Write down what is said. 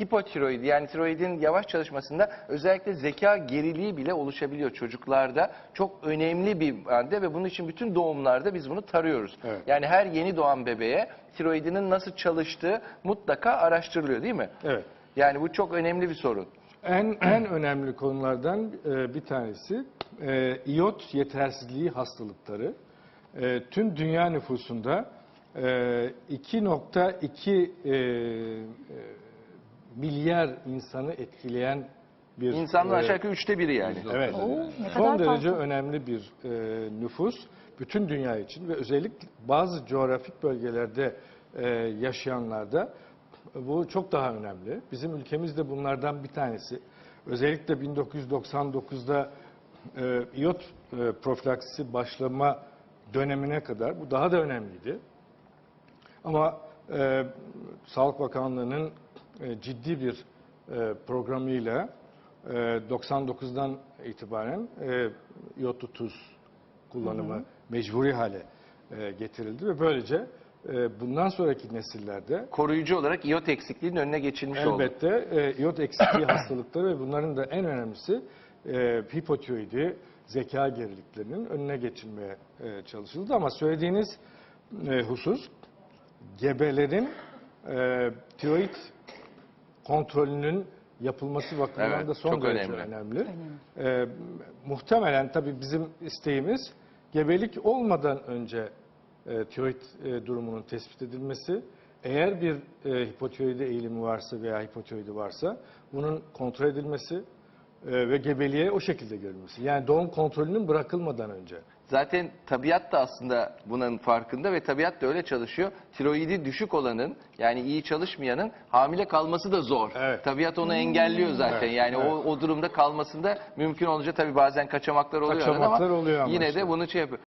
hipotiroid yani tiroidin yavaş çalışmasında özellikle zeka geriliği bile oluşabiliyor çocuklarda. Çok önemli bir madde ve bunun için bütün doğumlarda biz bunu tarıyoruz. Evet. Yani her yeni doğan bebeğe tiroidinin nasıl çalıştığı mutlaka araştırılıyor değil mi? Evet. Yani bu çok önemli bir sorun. En en önemli konulardan e, bir tanesi e, iot yetersizliği hastalıkları. E, tüm dünya nüfusunda e, 2.2 e, e, milyar insanı etkileyen bir İnsanların e, aşağı yukarı üçte biri yani. Evet. Oo, ne Son kadar derece fazla. önemli bir e, nüfus bütün dünya için ve özellikle bazı coğrafik bölgelerde e, yaşayanlarda bu çok daha önemli. Bizim ülkemiz de bunlardan bir tanesi. Özellikle 1999'da e, iot e, profilaksisi başlama dönemine kadar bu daha da önemliydi. Ama e, Sağlık Bakanlığı'nın e, ciddi bir e, programıyla e, 99'dan itibaren e, iyotlu tuz kullanımı mecburi hale e, getirildi ve böylece e, bundan sonraki nesillerde Koruyucu olarak iot eksikliğinin önüne geçilmiş oldu. elbette e, iyot eksikliği hastalıkları ve bunların da en önemlisi e, hipotiroidi, zeka geriliklerinin önüne geçilmeye e, çalışıldı. Ama söylediğiniz e, husus gebelerin e, tiroid kontrolünün yapılması bakımından Evet, da son çok derece önemli. önemli. E, muhtemelen tabii bizim isteğimiz gebelik olmadan önce e, tiroid e, durumunun tespit edilmesi. Eğer bir e, hipotiroidi eğilimi varsa veya hipotiroidi varsa bunun kontrol edilmesi e, ve gebeliğe o şekilde görülmesi. Yani doğum kontrolünün bırakılmadan önce. Zaten tabiat da aslında bunun farkında ve tabiat da öyle çalışıyor. Tiroidi düşük olanın yani iyi çalışmayanın hamile kalması da zor. Evet. Tabiat onu engelliyor zaten. Evet, Yani o, o durumda kalmasında mümkün olunca tabii bazen kaçamaklar oluyor arada Kaçamaklar ama oluyor ama yine işte. de bunu şey yapıyor.